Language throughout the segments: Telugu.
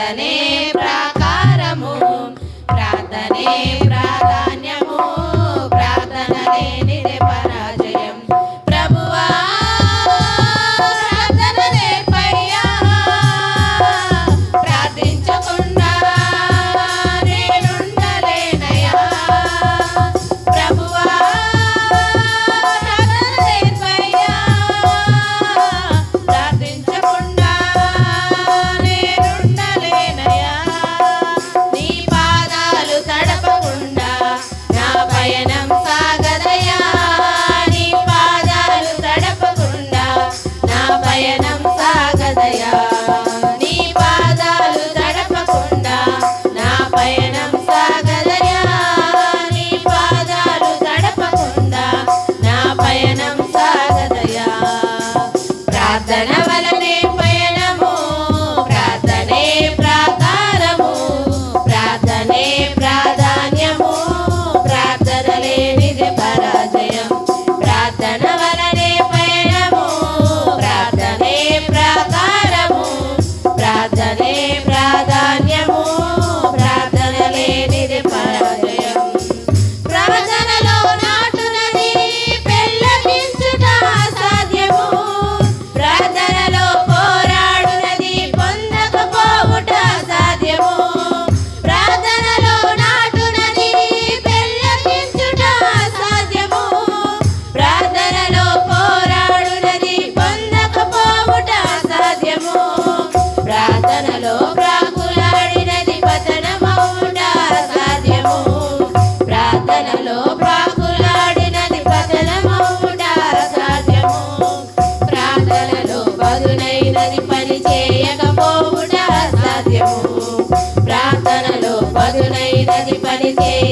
प्रबोधने प्रा బాధలను బదులైనది పని చేయకపోవుట సాధ్యము ప్రార్థనలో బదులైనది పని చేయ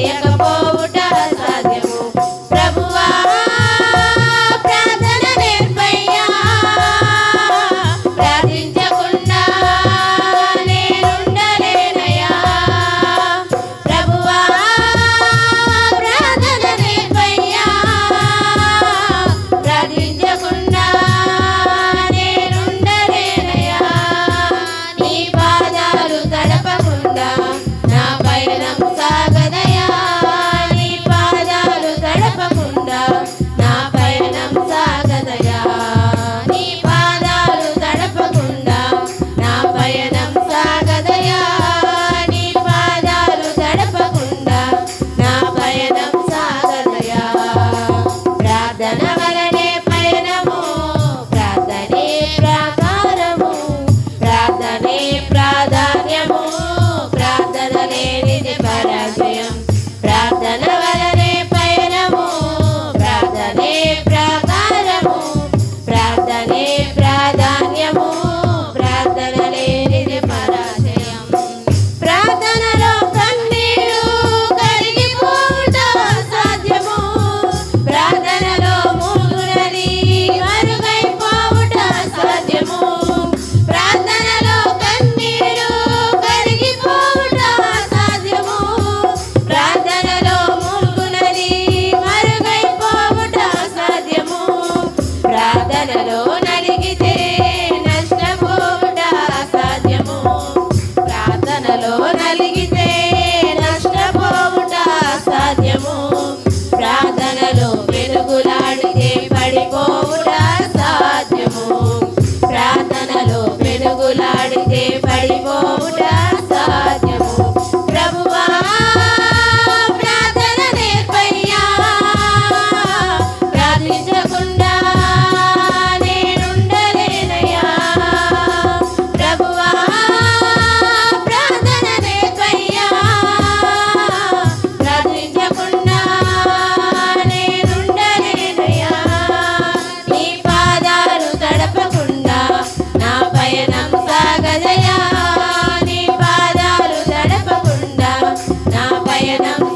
you know.